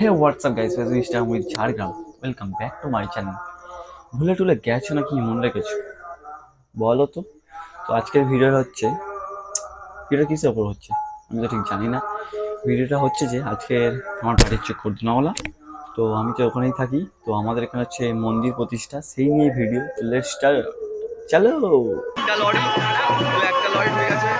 Hey WhatsApp guys Facebook Instagram with Jhargram welcome back to my channel ভুলে টুলে গেছো নাকি? মনে রেখেছো? বলো তো। তো আজকের ভিডিওটা হচ্ছে ভিডিও কিসের ওপর হচ্ছে? আমি তো ঠিক জানি না। ভিডিওটা হচ্ছে যে আজকের আমার বাড়ি হচ্ছে কর্দনাওয়ালা তো আমি তো ওখানেই থাকি। তো আমাদের এখানে হচ্ছে মন্দির প্রতিষ্ঠা। সেই নিয়ে ভিডিও লেট স্টার্ট চলো। একটা হয়ে গেছে।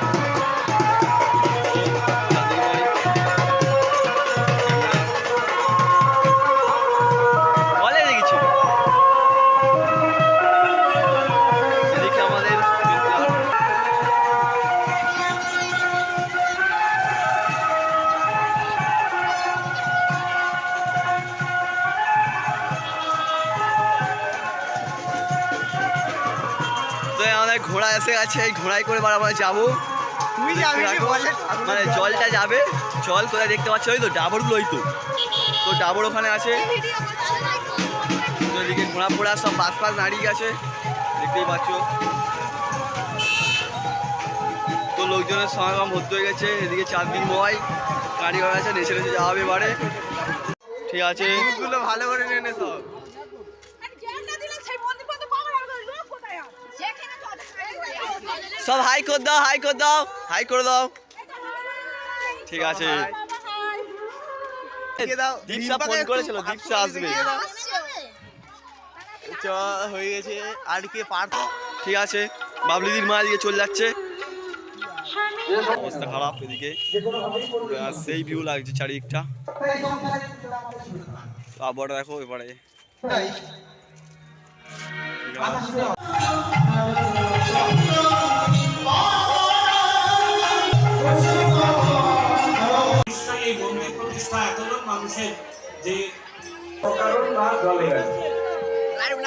তো আমাদের ঘোড়া এসে গেছে এই ঘোড়ায় করে তুই দেখতে যাবি মানে জলটা যাবে জল কোথায় দেখতে পাচ্ছ? ওই তো ডাবরগুলো ওই তো। তো ডাবর ওখানে আছে। তো এদিকে ঘোড়া পোড়া সব পাশ পাশ দাঁড়িয়ে গেছে দেখতেই পাচ্ছ। তো লোকজনের সমাগম ভর্তি হয়ে গেছে এদিকে চার দিন বয় গাড়ি ঘোড়া আছে নেচে নেচে যাওয়া হবে এবারে। ঠিক আছে। ভালো করে নিয়ে নে সব সব হাই করে দাও হাই করে দাও হাই করে দাও। ঠিক আছে। দিয়ে দাও। দীপসা ফোন করেছিল দীপসা আসবে। হয়ে গেছে। আর কে পার্ট ঠিক আছে। বাবলিদির মা এদিকে চলে যাচ্ছে। অবস্থা খারাপ এদিকে। সেই ভিউ লাগছে চারিদিকটা। আবার দেখো এবারে। প্রতিষ্ঠা এতজন মানুষের যে প্রকারণ বা জলে গেছে এরকম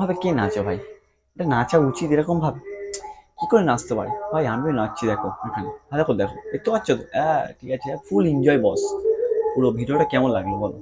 ভাবে কে নাচে ভাই? এটা নাচা উচিত এরকম ভাবে কি করে নাচতে পারে? ভাই আমিও নাচছি দেখো এখানে। হ্যাঁ দেখো দেখো, দেখতে পাচ্ছ তো? হ্যাঁ ঠিক আছে, ফুল এনজয় বস। পুরো ভিডিওটা কেমন লাগল বলো?